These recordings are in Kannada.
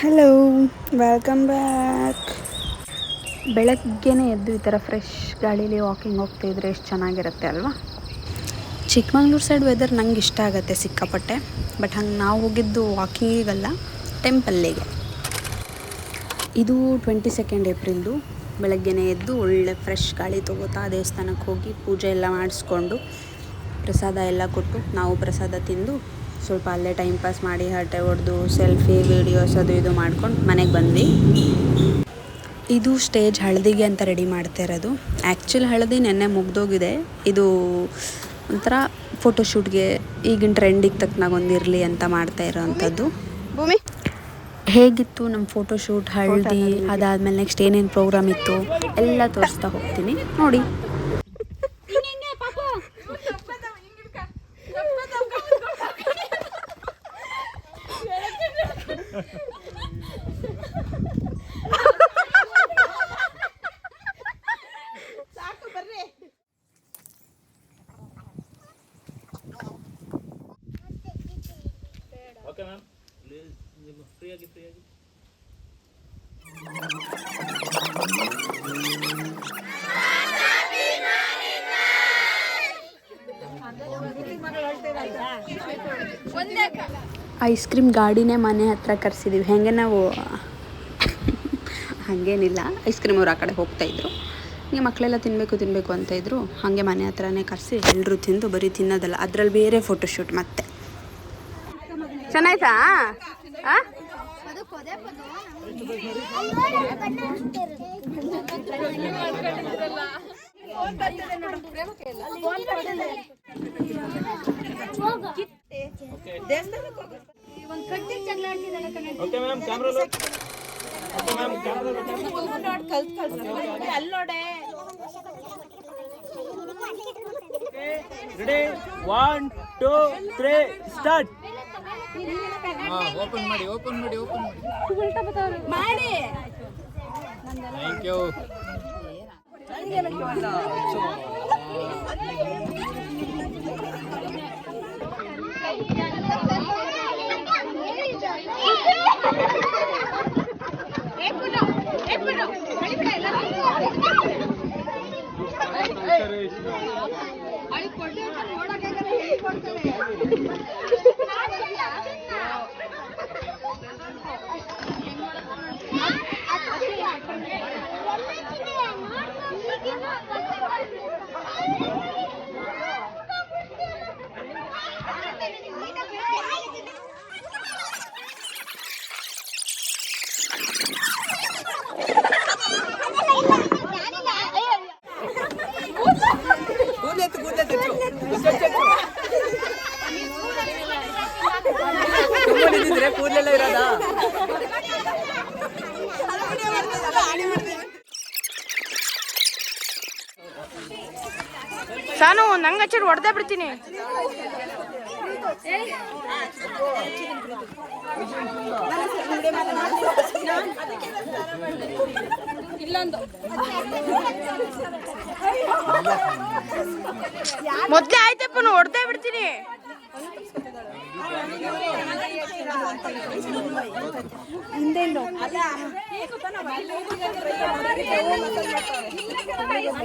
ಹಲೋ ವೆಲ್ಕಮ್ ಬ್ಯಾಕ್ ಬೆಳಗ್ಗೆನೇ ಎದ್ದು ಈ ಥರ ಫ್ರೆಶ್ ಗಾಳೀಲಿ ವಾಕಿಂಗ್ ಹೋಗ್ತಿದ್ರೆ ಎಷ್ಟು ಚೆನ್ನಾಗಿರುತ್ತೆ ಅಲ್ವಾ? ಚಿಕ್ಕಮಂಗ್ಳೂರು ಸೈಡ್ ವೆದರ್ ನಂಗೆ ಇಷ್ಟ ಆಗುತ್ತೆ ಸಿಕ್ಕಾಪಟ್ಟೆ. ಬಟ್ ಹಂಗೆ ನಾವು ಹೋಗಿದ್ದು ವಾಕಿಂಗಿಗಲ್ಲ ಟೆಂಪಲ್ಲಿಗೆ ಇದು ಟ್ವೆಂಟಿ ಸೆಕೆಂಡ್ ಏಪ್ರಿಲ್ದು ಬೆಳಗ್ಗೆನೇ ಎದ್ದು ಒಳ್ಳೆ ಫ್ರೆಶ್ ಗಾಳಿ ತೊಗೋತಾ ದೇವಸ್ಥಾನಕ್ಕೆ ಹೋಗಿ ಪೂಜೆ ಎಲ್ಲ ಮಾಡಿಸ್ಕೊಂಡು ಪ್ರಸಾದ ಎಲ್ಲ ಕೊಟ್ಟು ನಾವು ಪ್ರಸಾದ ತಿಂದು ಸ್ವಲ್ಪ ಅಲ್ಲೇ ಟೈಮ್ ಪಾಸ್ ಮಾಡಿ ಹರಟೆ ಹೊಡೆದು ಸೆಲ್ಫಿ ವೀಡಿಯೋಸ್ ಅದು ಇದು ಮಾಡ್ಕೊಂಡು ಮನೆಗೆ ಬಂದು ಇದು ಸ್ಟೇಜ್ ಹಳದಿಗೆ ಅಂತ ರೆಡಿ ಮಾಡ್ತಾ ಇರೋದು. ಆ್ಯಕ್ಚುಲ್ ಹಳದಿ ನೆನ್ನೆ ಮುಗ್ದೋಗಿದೆ. ಇದು ಒಂಥರ ಫೋಟೋಶೂಟ್ಗೆ ಈಗಿನ ಟ್ರೆಂಡಿಗೆ ತಕ್ಕನಾಗ ಒಂದಿರಲಿ ಅಂತ ಮಾಡ್ತಾ ಇರೋವಂಥದ್ದು ಭೂಮಿ? ಹೇಗಿತ್ತು ನಮ್ಮ ಫೋಟೋಶೂಟ್ ಹಳದಿ ಅದಾದಮೇಲೆ ನೆಕ್ಸ್ಟ್ ಏನೇನು ಪ್ರೋಗ್ರಾಮ್ ಇತ್ತು? ಎಲ್ಲ ತೋರಿಸ್ತಾ ಹೋಗ್ತೀನಿ. ನೋಡಿ. ಓಕೆ ಮ್ಯಾಮ್ ನಿಮ್ಮ ಫ್ರೀಯಾಗಿ ಫ್ರೀಯಾಗಿ ಐಸ್ ಕ್ರೀಮ್ ಗಾಡಿನೇ ಮನೆ ಹತ್ರ ಕರೆಸಿದ್ದೀವಿ ಹೆಂಗೆ ನಾವು ಹಾಗೇನಿಲ್ಲ. ಐಸ್ ಕ್ರೀಮ್ ಅವ್ರು ಆ ಕಡೆ ಹೋಗ್ತಾಯಿದ್ರು ಹಿಂಗೆ ಮಕ್ಕಳೆಲ್ಲ ತಿನ್ನಬೇಕು ತಿನ್ನಬೇಕು ಅಂತ ಇದ್ರು. ಹಾಗೆ ಮನೆ ಹತ್ರನೇ ಕರೆಸಿ. ಎಲ್ಲರೂ ತಿಂದು ಬರೀ ತಿನ್ನೋದಲ್ಲ. ಅದರಲ್ಲಿ ಬೇರೆ ಫೋಟೋಶೂಟ್ ಮತ್ತೆ. ಚೆನ್ನಾಯ್ತಾ? Ready one two three start open ಮಾಡಿ ಓಪನ್ ಮಾಡಿ ಓಪನ್ ಮಾಡಿ. ಮಾಡಿ. ಥ್ಯಾಂಕ್ ಯು ಕೂದಲೆಲ್ಲ ಹಚ್ಚಿಡ್ ಹೊಡೆದೇ ಬಿಡ್ತೀನಿ. ಮೊದ್ಲೇ ಆಯ್ತಪ್ಪ ಹೊಡೆದೇ ಬಿಡ್ತೀನಿ.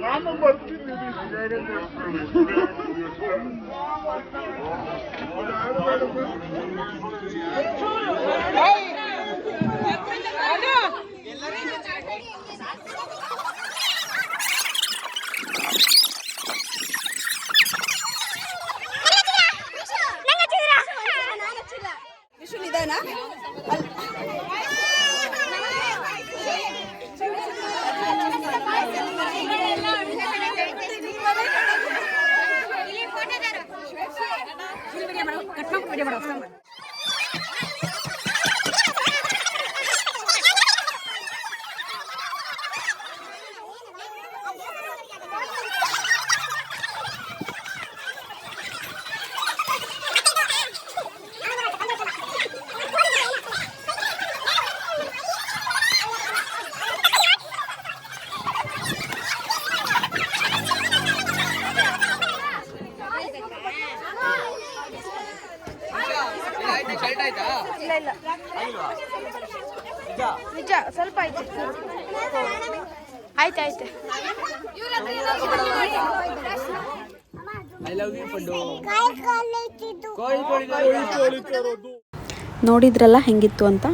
Mama must be Hey! Hello! Love you ನೋಡಿದ್ರಲ್ಲ ಹೆಂಗಿತ್ತು ಅಂತ?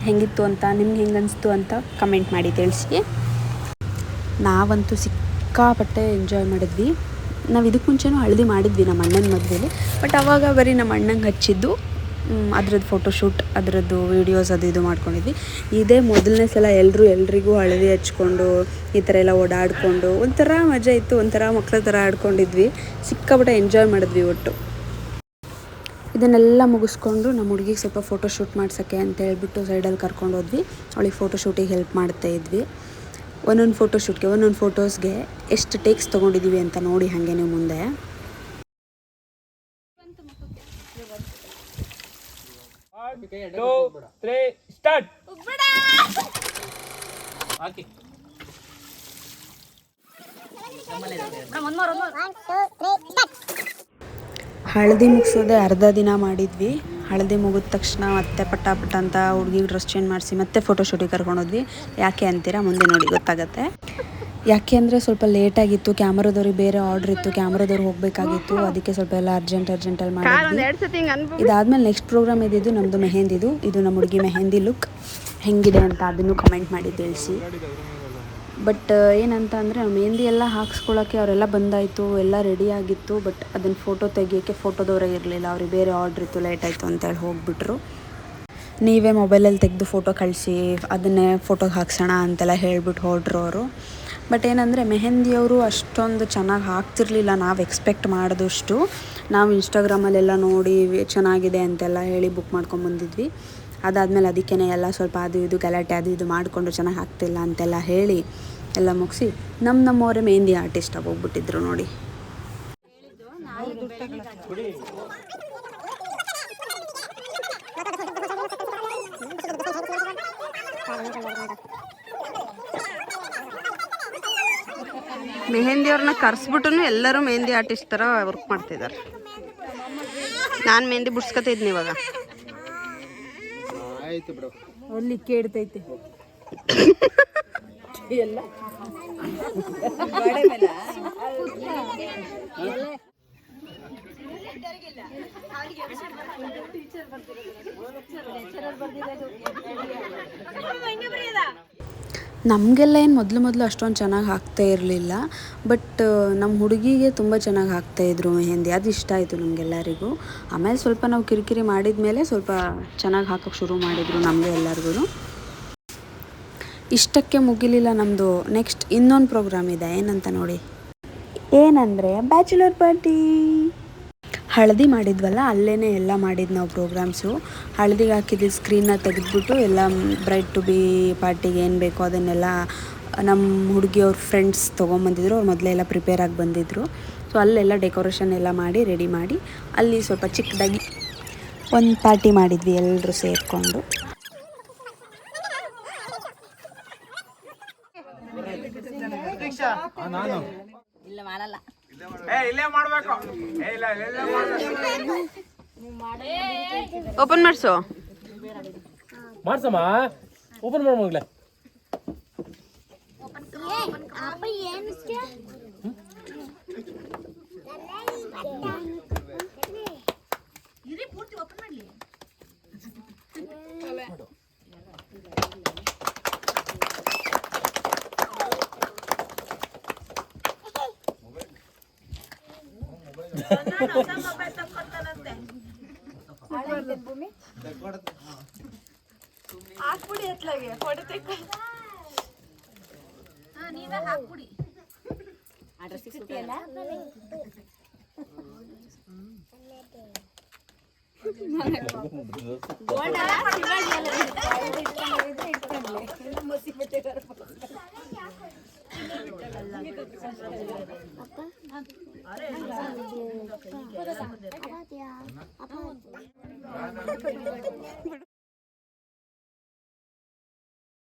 ಹೆಂಗಿತ್ತು ಅಂತ? ನಿಮ್ಗೆ ಹೆಂಗೆ ಅನಿಸ್ತು ಅಂತ ಕಮೆಂಟ್ ಮಾಡಿ ತಿಳಿಸಿ ನಾವಂತೂ ಸಿಕ್ಕಾಪಟ್ಟೆ ಎಂಜಾಯ್ ಮಾಡಿದ್ವಿ. ನಾವು ಇದಕ್ಕೆ ಮುಂಚೆನೂ ಹಳದಿ ಮಾಡಿದ್ವಿ ನಮ್ಮ ಅಣ್ಣನ ಮದುವೆಲಿ. ಬಟ್ ಅವಾಗ ಬರೀ ನಮ್ಮ ಅಣ್ಣಂಗೆ ಹಚ್ಚಿದ್ದು. ಅದ್ರದ್ದು ಫೋಟೋಶೂಟ್ ಅದರದ್ದು ವೀಡಿಯೋಸ್ ಅದು ಇದು ಮಾಡ್ಕೊಂಡಿದ್ವಿ. ಇದೇ ಮೊದಲನೇ ಸಲ ಎಲ್ಲರೂ ಎಲ್ರಿಗೂ ಹಳದಿ ಹಚ್ಕೊಂಡು, ಈ ಥರ ಎಲ್ಲ ಓಡಾಡಿಕೊಂಡು, ಒಂಥರ ಮಜಾ ಇತ್ತು, ಒಂಥರ ಮಕ್ಕಳ ಥರ ಆಡ್ಕೊಂಡಿದ್ವಿ. ಸಿಕ್ಕಾಪಟ್ಟೆ ಎಂಜಾಯ್ ಮಾಡಿದ್ವಿ ಒಟ್ಟು. ಇದನ್ನೆಲ್ಲ ಮುಗಿಸ್ಕೊಂಡು ನಮ್ಮ ಹುಡುಗಿಗೆ ಸ್ವಲ್ಪ ಫೋಟೋಶೂಟ್ ಮಾಡ್ಸೋಕ್ಕೆ ಅಂತ ಹೇಳ್ಬಿಟ್ಟು ಸೈಡಲ್ಲಿ ಕರ್ಕೊಂಡು ಹೋದ್ವಿ. ಅವಳಿಗೆ ಫೋಟೋಶೂಟಿಗೆ ಹೆಲ್ಪ್ ಮಾಡ್ತಾ ಇದ್ವಿ. ಒಂದೊಂದು ಫೋಟೋಶೂಟ್ಗೆ ಒಂದೊಂದು ಫೋಟೋಸ್ಗೆ ಎಷ್ಟು ಟೇಕ್ಸ್ ತೊಗೊಂಡಿದ್ದೀವಿ ಅಂತ ನೋಡಿ ಹಾಗೆ ನೀವು ಮುಂದೆ. Two three start. ಹಾಕಿ. ಹಳದಿ ಮುಗಿಸೋದೆ ಅರ್ಧ ದಿನ ಮಾಡಿದ್ವಿ. ಹಳದಿ ಮುಗಿದ ತಕ್ಷಣ ಮತ್ತೆ ಪಟ್ಟ ಪಟ್ಟ ಅಂತ ಹುಡುಗಿ ಡ್ರೆಸ್ ಚೇಂಜ್ ಮಾಡಿಸಿ ಮತ್ತೆ ಫೋಟೋ ಶೂಟಿಗೆ ಕರ್ಕೊಂಡೋದ್ವಿ ಯಾಕೆ ಅಂತೀರಾ ಮುಂದೆ ನೋಡಿ ಗೊತ್ತಾಗತ್ತೆ. ಯಾಕೆ ಅಂದರೆ ಸ್ವಲ್ಪ ಲೇಟಾಗಿತ್ತು ಕ್ಯಾಮ್ರಾದವ್ರಿಗೆ ಬೇರೆ ಆರ್ಡರ್ ಇತ್ತು ಕ್ಯಾಮ್ರಾದವ್ರು ಹೋಗಬೇಕಾಗಿತ್ತು ಅದಕ್ಕೆ ಸ್ವಲ್ಪ ಎಲ್ಲ ಅರ್ಜೆಂಟ್ ಅರ್ಜೆಂಟಲ್ಲಿ ಮಾಡಿದ್ವಿ. ಇದಾದ್ಮೇಲೆ ನೆಕ್ಸ್ಟ್ ಪ್ರೋಗ್ರಾಮ್ ಇದ್ದಿದ್ದು ನಮ್ಮದು ಮೆಹೆಂದಿದು ಇದು. ನಮ್ಮ ಹುಡುಗಿ ಮೆಹಂದಿ ಲುಕ್ ಹೆಂಗಿದೆ ಅಂತ ಅದನ್ನು ಕಮೆಂಟ್ ಮಾಡಿ ತಿಳಿಸಿ. ಬಟ್ ಏನಂತ ಅಂದರೆ ಮೆಹಂದಿ ಎಲ್ಲ ಹಾಕ್ಸ್ಕೊಳ್ಳೋಕ್ಕೆ ಅವರೆಲ್ಲ ಬಂದಾಯಿತು ಎಲ್ಲ ರೆಡಿ ಆಗಿತ್ತು ಬಟ್ ಅದನ್ನು ಫೋಟೋ ತೆಗಿಯೋಕ್ಕೆ ಫೋಟೋದವರೇ ಇರಲಿಲ್ಲ. ಅವ್ರಿಗೆ ಬೇರೆ ಆರ್ಡ್ರ್ ಇತ್ತು ಲೇಟ್ ಆಯಿತು ಅಂತೇಳಿ ಹೋಗ್ಬಿಟ್ರು. ನೀವೇ ಮೊಬೈಲಲ್ಲಿ ತೆಗೆದು ಫೋಟೋ ಕಳಿಸಿ ಅದನ್ನೇ ಫೋಟೋಗೆ ಹಾಕ್ಸೋಣ ಅಂತೆಲ್ಲ ಹೇಳ್ಬಿಟ್ಟು ಹೊರಟ್ರು ಅವರು. ಬಟ್ ಏನಂದರೆ ಮೆಹಂದಿಯವರು ಅಷ್ಟೊಂದು ಚೆನ್ನಾಗಿ ಹಾಕ್ತಿರ್ಲಿಲ್ಲ. ನಾವು ಎಕ್ಸ್ಪೆಕ್ಟ್ ಮಾಡಿದಷ್ಟು. ನಾವು ಇನ್ಸ್ಟಾಗ್ರಾಮಲ್ಲೆಲ್ಲ ನೋಡಿ ಚೆನ್ನಾಗಿದೆ ಅಂತೆಲ್ಲ ಹೇಳಿ ಬುಕ್ ಮಾಡ್ಕೊಂಬಂದಿದ್ವಿ ಅದಾದಮೇಲೆ ಅದಕ್ಕೇ ಎಲ್ಲ ಸ್ವಲ್ಪ ಅದು ಇದು ಗಲಾಟೆ, ಅದು ಇದು ಮಾಡಿಕೊಂಡು ಚೆನ್ನಾಗಿ ಹಾಕ್ತಿಲ್ಲ ಅಂತೆಲ್ಲ ಹೇಳಿ ಎಲ್ಲ ಮುಗಿಸಿ ನಮ್ಮ ನಮ್ಮವರೇ ಮೆಹಂದಿ ಆರ್ಟಿಸ್ಟ್ ಹೋಗ್ಬಿಟ್ಟಿದ್ರು ನೋಡಿ. ಮೆಹಂದಿಯವ್ರನ್ನ ಕರೆಸ್ಬಿಟ್ಟು ಎಲ್ಲರೂ ಮೆಹಂದಿ ಆರ್ಟಿಸ್ಟ್ ಥರ ವರ್ಕ್ ಮಾಡ್ತಿದ್ದಾರೆ. ನಾನು ಮೆಹಂದಿ ಬಿಡ್ಸ್ಕೊತಿದ್ನಿ ಇವಾಗ. ಅಲ್ಲಿ ಕೇಳ್ತೈತೆ. ನಮಗೆಲ್ಲ ಏನು ಮೊದಲು ಮೊದಲು ಅಷ್ಟೊಂದು ಚೆನ್ನಾಗಿ ಹಾಕ್ತಾ ಇರಲಿಲ್ಲ, ಬಟ್ ನಮ್ಮ ಹುಡುಗಿಗೆ ತುಂಬ ಚೆನ್ನಾಗಿ ಹಾಕ್ತಾಯಿದ್ರು ಮೆಹಂದಿ. ಅದು ಇಷ್ಟ ಆಯಿತು ನಮಗೆಲ್ಲರಿಗೂ. ಆಮೇಲೆ ಸ್ವಲ್ಪ ನಾವು ಕಿರಿಕಿರಿ ಮಾಡಿದ ಮೇಲೆ ಸ್ವಲ್ಪ ಚೆನ್ನಾಗಿ ಹಾಕೋಕ್ಕೆ ಶುರು ಮಾಡಿದರು ನಮಗೆ ಎಲ್ಲರಿಗೂ. ಇಷ್ಟಕ್ಕೆ ಮುಗಿಲಿಲ್ಲ ನಮ್ಮದು ನೆಕ್ಸ್ಟ್ ಇನ್ನೊಂದು ಪ್ರೋಗ್ರಾಮ್ ಇದೆ. ಏನಂತ ನೋಡಿ. ಏನಂದರೆ ಬ್ಯಾಚುಲರ್ ಪಾರ್ಟಿ. ಹಳದಿ ಮಾಡಿದ್ವಲ್ಲ ಅಲ್ಲೇ ಎಲ್ಲ ಮಾಡಿದ್ದು ನಾವು ಪ್ರೋಗ್ರಾಮ್ಸು. ಹಳದಿಗೆ ಹಾಕಿದ್ದು ಸ್ಕ್ರೀನ್ನ ತೆಗೆದ್ಬಿಟ್ಟು ಎಲ್ಲ ಬ್ರೈಟ್ ಟು ಬಿ ಪಾರ್ಟಿಗೆ ಏನು ಬೇಕೋ ಅದನ್ನೆಲ್ಲ ನಮ್ಮ ಹುಡುಗಿಯವ್ರ ಫ್ರೆಂಡ್ಸ್ ತೊಗೊಂಬಂದಿದ್ರು ಅವ್ರು ಮೊದಲೇ ಎಲ್ಲ ಪ್ರಿಪೇರ್ ಆಗಿ ಬಂದಿದ್ದರು ಸೊ ಅಲ್ಲೆಲ್ಲ ಡೆಕೋರೇಷನ್ ಎಲ್ಲ ಮಾಡಿ ರೆಡಿ ಮಾಡಿ ಅಲ್ಲಿ ಸ್ವಲ್ಪ ಚಿಕ್ಕದಾಗಿ ಒಂದು ಪಾರ್ಟಿ ಮಾಡಿದ್ವಿ ಎಲ್ಲರೂ ಸೇರಿಕೊಂಡು. ಏ ಇಲ್ಲೇ ಮಾಡಬೇಕು ಏ ಇಲ್ಲ ಇಲ್ಲೇ ಮಾಡಬೇಕು ಓಪನ್ ಮಾಡ್ಸೋ ಮಾಡ್ಸಮ್ಮ ಓಪನ್ ಮಾಡು ಮಗಳೇ ಪೂರ್ತಿ ಓಪನ್ ಮಾಡಲಿ ಹಾಕ್ಬಿಡಿ ಅತ್ಲಾಗೆ ಕೊಡತೆ ನೀವೇ ಹಾಕ್ಬಿಡಿ ಸಿಗುತ್ತೆ 아빠? 아빠 아빠 아빠 아빠